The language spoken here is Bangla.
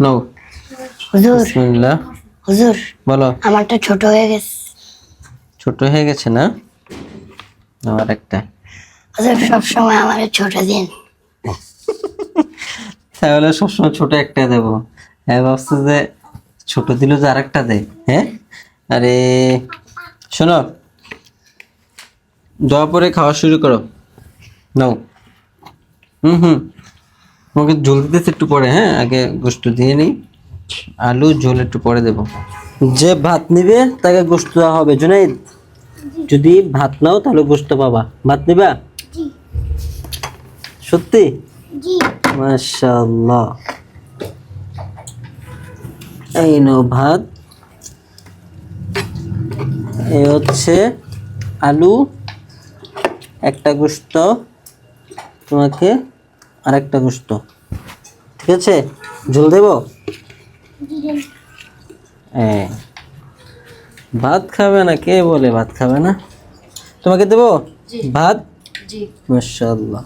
নাও হুজুর। বিসমিল্লাহ। হুজুর বলো। আমারটা ছোট হয়ে গেছে। ছোট হয়ে গেছে না? আমার একটা। হুজুর সবসময় আমার ছোট দিন। তাহলে সবসময় ছোট একটা দেবো। হ্যাঁ ভাবছ যে ছোট দিল যে আরেকটা দেয়। হ্যাঁ? আরে শোনো। দোয়া পরে খাওয়া শুরু করো। নাও। হুম হুম। তোমাকে ঝোল দিতেছে একটু পরে হ্যাঁ? আগে গোস্ত দিয়ে নিই। আলু ঝোল একটু পরে দেবো। যে ভাত নিবে তাকে গোস্ত দেওয়া হবে। জুনাইদ যদি ভাত নাও তাহলে গোস্ত পাবা। ভাত নিবা? সত্যি? মাশাল্লাহ এই নাও ভাত। এই হচ্ছে আলু একটা গোস্ত তোমাকে আর একটা গোস্ত ঠিক আছে? ঝোল দেব? হ্যাঁ ভাত খাবে না? কে বলে ভাত খাবে না? তোমাকে দেবো? ভাত? মাশাল্লাহ